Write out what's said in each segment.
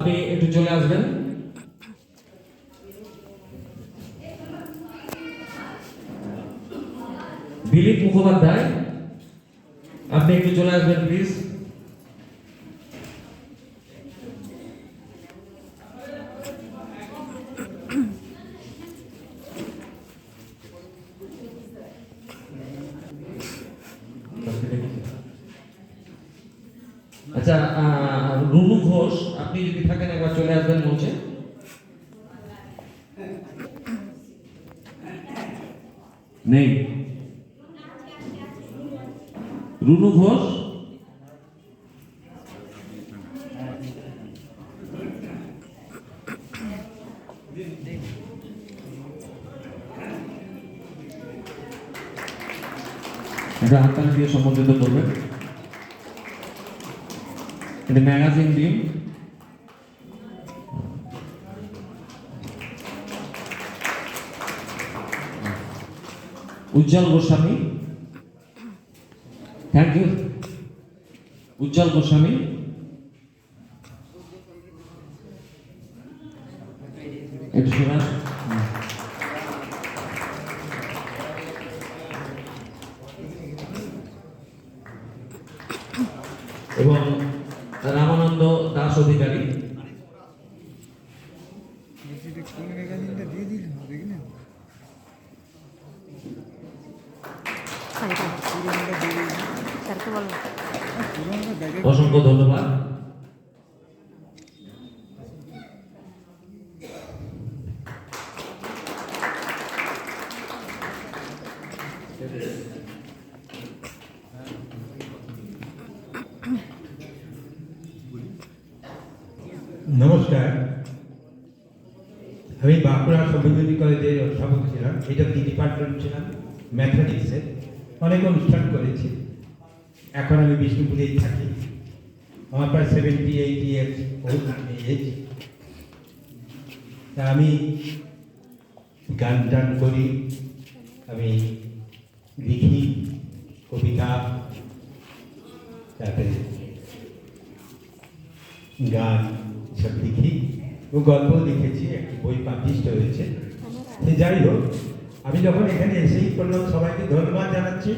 আপনি একটু চলে আসবেন। দিলীপ মুখোপাধ্যায় আপনি একটু চলে আসবেন প্লিজ আচ্ছা রুনু ঘোষ আপনি যদি থাকেন, একবার চলে আসবেন মঞ্চে। নেই। রুনু ঘোষ। হাততালি দিয়ে সম্বোধিত করবেন এটা magazine team Ujjwal Goswami. Thank you Ujjwal Goswami. এবং রামানন্দ দাস অধিকারী। অসংখ্য ধন্যবাদ। নমস্কার। আমি বাঁকুড়া সৌভিজ্ঞানী কলেজের অধ্যাপক ছিলাম এটা ডিপার্টমেন্ট ছিলাম? ম্যাথমেটিক্সের অনেক অনুষ্ঠান করেছি। এখন আমি বিষ্ণুপুরেই থাকি। আমার প্রায় সেভেন্টি এইট ইয়ার্স এজ তা আমি গান টান করি, আমি লিখি কবিতা, তারপরে গান সব লিখি। ও গল্প লিখেছি, একটি বই পাবলিশড হয়েছে। সে যাই হোক আমি যখন এখানে এসেই করলাম সবাইকে ধন্যবাদ জানাচ্ছি।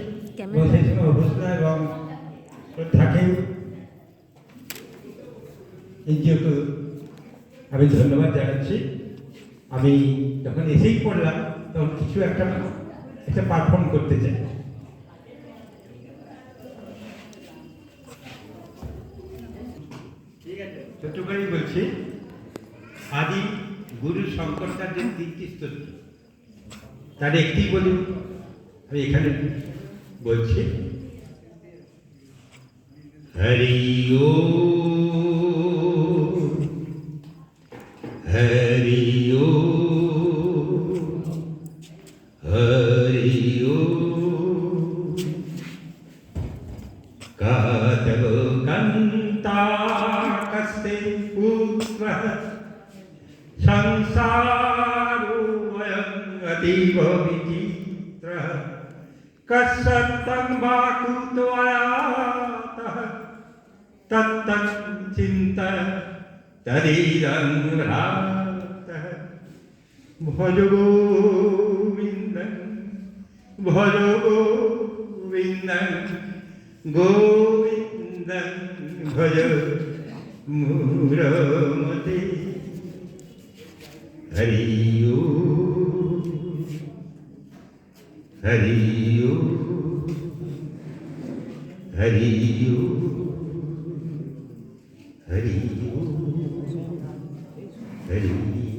এবং সেই এবং থাকে এই যেহেতু আমি ধন্যবাদ জানাচ্ছি। আমি যখন এসেই পড়লাম তখন কিছু একটা একটা পারফর্ম করতে চাই। ছোট্ট করেই বলছি। আদি গুরু শঙ্করাচার্যের তিনটি স্তোত্র। তার একটি বলি আমি এখানে বলছি হরি ও হরি ও হরি ও কাতব কন্তাকস্তে পুত্র সংসারো वयं अतीव विचित्रः कस्सत्तं वा कुतोयातः तत्तं चिन्त तदिदं भ्रातः भज गोविन्दं भज गोविन्दं गोविन्दं भज मूरमते हरि ओ हरि ओ हरि ओ हरि ओ हरि